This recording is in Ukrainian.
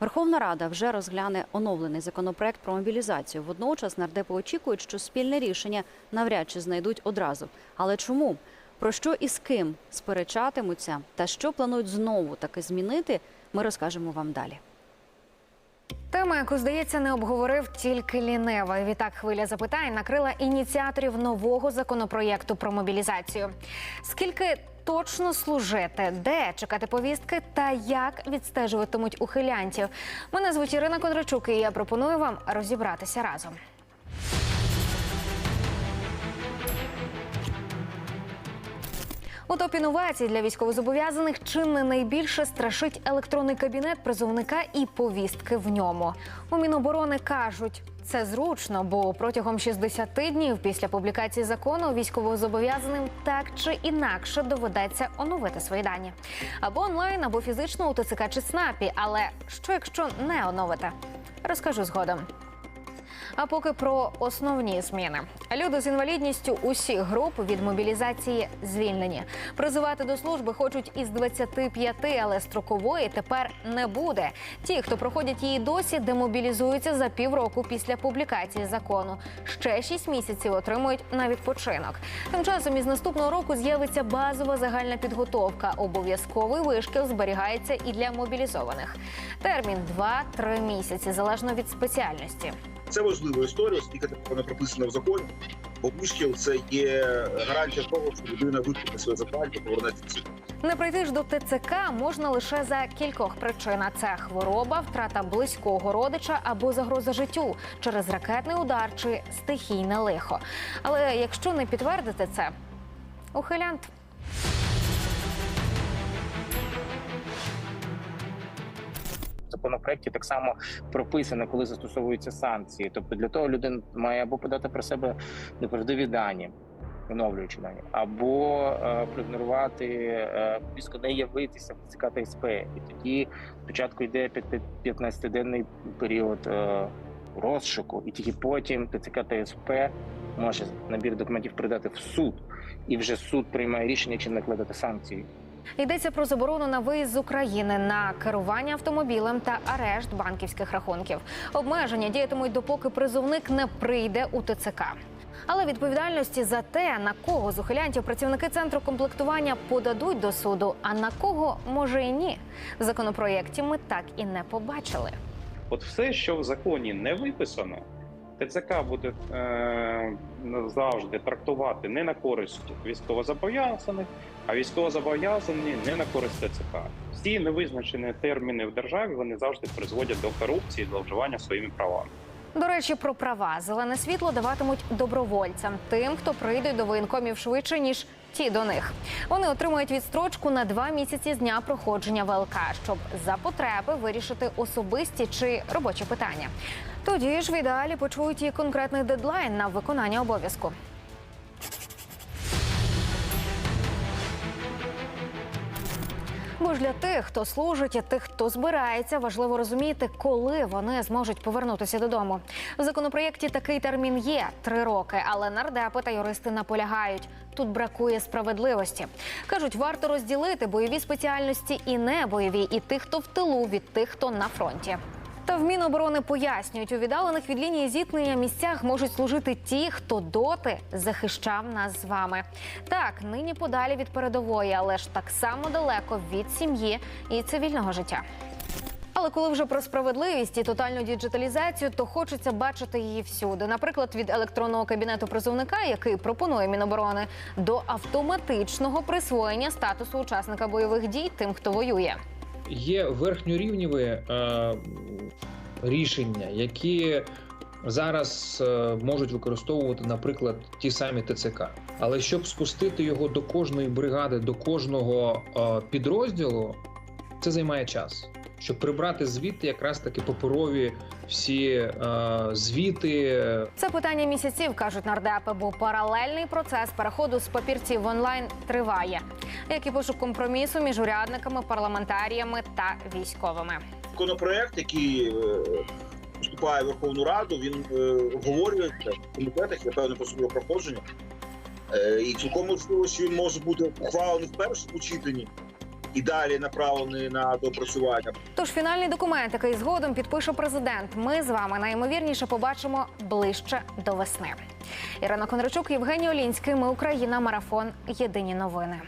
Верховна Рада вже розгляне оновлений законопроект про мобілізацію. Водночас нардепи очікують, що спільне рішення навряд чи знайдуть одразу. Але чому? Про що і з ким сперечатимуться, та що планують знову таки змінити, ми розкажемо вам далі. Тема, яку здається, не обговорив тільки лінева. Відтак хвиля запитань накрила ініціаторів нового законопроєкту про мобілізацію. Скільки точно служити, де чекати повістки та як відстежуватимуть ухилянтів? Мене звуть Ірина Кондрачук, і я пропоную вам розібратися разом. У топ інновацій для військовозобов'язаних чи не найбільше страшить електронний кабінет призовника і повістки в ньому. У Міноборони кажуть. Це зручно, бо протягом 60 днів після публікації закону військовозобов'язаним так чи інакше доведеться оновити свої дані або онлайн, або фізично у ТЦК чи СНАПі. Але що якщо не оновити? Розкажу згодом. А поки про основні зміни. Люди з інвалідністю усіх груп від мобілізації звільнені. Призивати до служби хочуть із 25, але строкової тепер не буде. Ті, хто проходять її досі, демобілізуються за півроку після публікації закону. Ще 6 місяців отримують на відпочинок. Тим часом із наступного року з'явиться базова загальна підготовка. Обов'язковий вишкіл зберігається і для мобілізованих. Термін 2-3 місяці залежно від спеціальності. Це важлива історія, оскільки так вона прописана в законі. Бо вишкіл це є гарантія того, що людина виконає своє завдання повернеться суд. Не прийти ж до ТЦК можна лише за кількох причин: це хвороба, втрата близького родича або загроза життю через ракетний удар чи стихійне лихо. Але якщо не підтвердити це, ухилянт. Законопроекті так само прописано, коли застосовуються санкції. Тобто для того людина має або подати про себе неправдиві дані, оновлюючи дані, або е, проігнорувати е, повістку, не явитися в ЦК СП. І тоді спочатку йде 15-денний період е, розшуку, і тільки потім ТЦК та СП може набір документів передати в суд, і вже суд приймає рішення, чи накладати санкції. Йдеться про заборону на виїзд з України на керування автомобілем та арешт банківських рахунків. Обмеження діятимуть допоки призовник не прийде у ТЦК. Але відповідальності за те, на кого з ухилянтів працівники центру комплектування подадуть до суду, а на кого може і ні. В законопроєкті ми так і не побачили. От все, що в законі не виписано, ТЦК буде е, завжди трактувати не на користь військовозобов'язаних, а військовозобов'язані не на користь ТЦК. Всі невизначені терміни в державі вони завжди призводять до корупції, до вживання своїми правами. До речі, про права зелене світло даватимуть добровольцям, тим, хто прийде до воєнкомів швидше ніж ті до них. Вони отримують відстрочку на два місяці з дня проходження ВЛК, щоб за потреби вирішити особисті чи робочі питання. Тоді ж в ідеалі почують і конкретний дедлайн на виконання обов'язку. Бо ж для тих, хто служить, і тих, хто збирається, важливо розуміти, коли вони зможуть повернутися додому. В законопроєкті такий термін є три роки, але нардепи та юристи наполягають. Тут бракує справедливості. кажуть, варто розділити бойові спеціальності і не бойові, і тих, хто в тилу від тих, хто на фронті. Та в Міноборони пояснюють, у віддалених від лінії зіткнення місцях можуть служити ті, хто доти захищав нас з вами. Так, нині подалі від передової, але ж так само далеко від сім'ї і цивільного життя. Але коли вже про справедливість і тотальну діджиталізацію, то хочеться бачити її всюди. Наприклад, від електронного кабінету призовника, який пропонує Міноборони, до автоматичного присвоєння статусу учасника бойових дій тим, хто воює. Є верхньорівніві е, рішення, які зараз е, можуть використовувати, наприклад, ті самі ТЦК. Але щоб спустити його до кожної бригади, до кожного е, підрозділу, це займає час. Щоб прибрати звідти якраз таки паперові всі е, звіти, Це питання місяців, кажуть нардепи, бо паралельний процес переходу з папірців в онлайн триває, як і пошук компромісу між урядниками, парламентаріями та військовими. Законопроект, який е, вступає в Верховну Раду, він е, обговорюється в комітетах, я певно по проходження. Е, і цілком можливо, що він може бути ухвалений в першому читанні, і далі направлений на допрацювання. Тож фінальний документ, який згодом підпише президент, ми з вами найімовірніше побачимо ближче до весни. Ірина Кондрачук, Євгеній Олінський. Ми Україна. Марафон. Єдині новини.